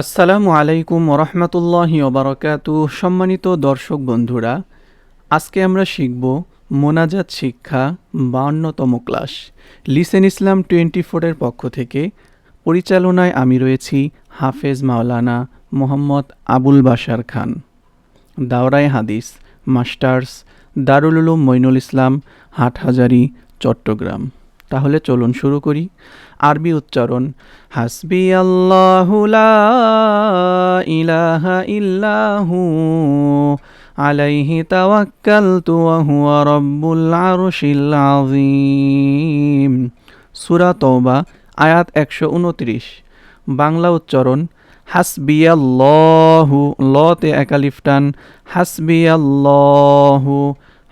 আসসালামু আলাইকুম ওরহমতুল্লাহি ওবরাকাতু। সম্মানিত দর্শক বন্ধুরা, আজকে আমরা শিখব মোনাজাত শিক্ষা বাউন্নতম ক্লাস। লিসেন ইসলাম টোয়েন্টি ফোরের পক্ষ থেকে পরিচালনায় আমি রয়েছি হাফেজ মাওলানা মোহাম্মদ আবুল বাশার খান। দাওরাই হাদিস, মাস্টার্স, দারুল উলুম মইনুল ইসলাম, হাটহাজারি, চট্টগ্রাম। তাহলে চলুন শুরু করি। আরবি উচ্চারণ হাসবি আল্লাহু লা ইলাহা ইল্লাহু আলাইহি তাওয়াক্কালতু ওয়া হুয়া রাব্বুল আরশিল আযীম। সূরা তওবা, আয়াত একশো উনত্রিশ। বাংলা উচ্চারণ, হাসবিয়াল্লাহু, লতে একালিফটান হাসবিয়াল্লাহু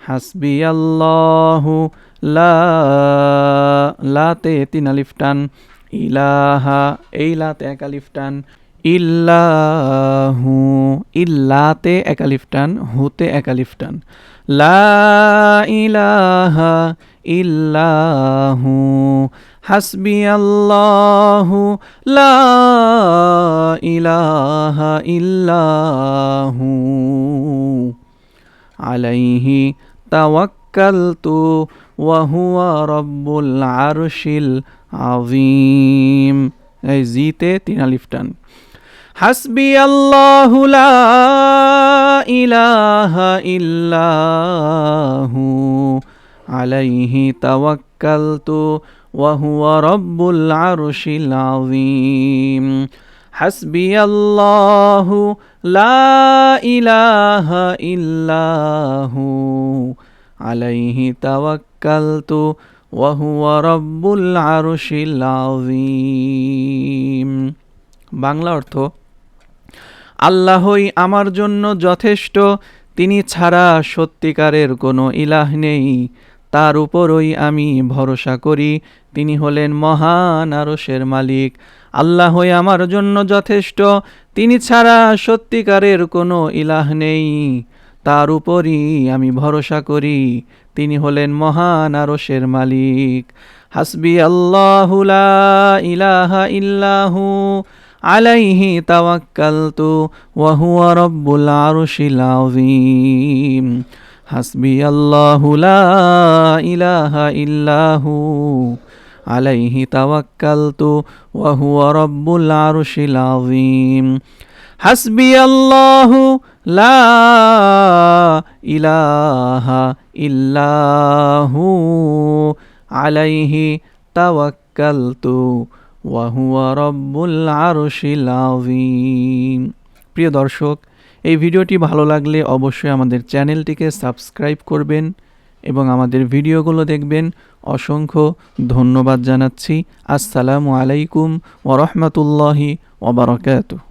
হাসবিয়াল্লাহু লা, লাতে তিন আলিফটান ইলাহা, এই লাতে এক আলিফটান ইল্লাহু, ইল্লাতে এক আলিফটান হুতে এক আলিফটান লা ইলাহা ইল্লাহু, হাসবি আল্লাহু, লা ইলাহা ইল্লাহু, আলাইহি তাওয়াক্কালতু ওয়া হুয়া রব্বুল আরশিল আযীম। এই জিতে তিন আলিফটান হাসবি আল্লাহু লা ইলাহা ইল্লাহু আলাইহি তাওয়াক্কালতু ওয়া হুয়া রব্বুল আরশিল আযীম। হাসবি আল্লাহু লা ইলাহা ইল্লাহু আলাইহি তাওয়াক্কালতু ওয়া হুয়া রব্বুল আরশিল আযীম। বাংলা অর্থ, আল্লাহই আমার জন্য যথেষ্ট, তিনি ছাড়া সত্যিকারের কোনো ইলাহ নেই। তার উপরই আমি ভরসা করি, তিনি হলেন মহান আরশের মালিক। আল্লাহই আমার জন্য যথেষ্ট, তিনি ছাড়া সত্যিকারের কোনো ইলাহ নেই। তার উপরই আমি ভরসা করি। তিনি হলেন মহান আরশের মালিক। হাসবি আল্লাহু লা ইলাহা ইল্লাহু আলাইহি তাওয়াক্কালতু ওয়া হুয়া রব্বুল আরশিল আযীম। হাসবি আল্লাহু লা ইলাহা ইল্লাহু আলাইহি তাওয়াক্কালতু ওয়া হুয়া রব্বুল আরশিল আযীম। হাসবি আল্লাহু লা ইলাহা ইল্লাহু আলাইহি তাওয়াক্কালতু ওয়া হুয়া রব্বুল আরশিল আযীম। প্রিয় দর্শক, এই ভিডিওটি ভালো লাগলে অবশ্যই আমাদের চ্যানেলটিকে সাবস্ক্রাইব করবেন এবং আমাদের ভিডিওগুলো দেখবেন। অসংখ্য ধন্যবাদ জানাচ্ছি। আসসালামু আলাইকুম ওরহমতুল্লাহি ওবরাকাতুহ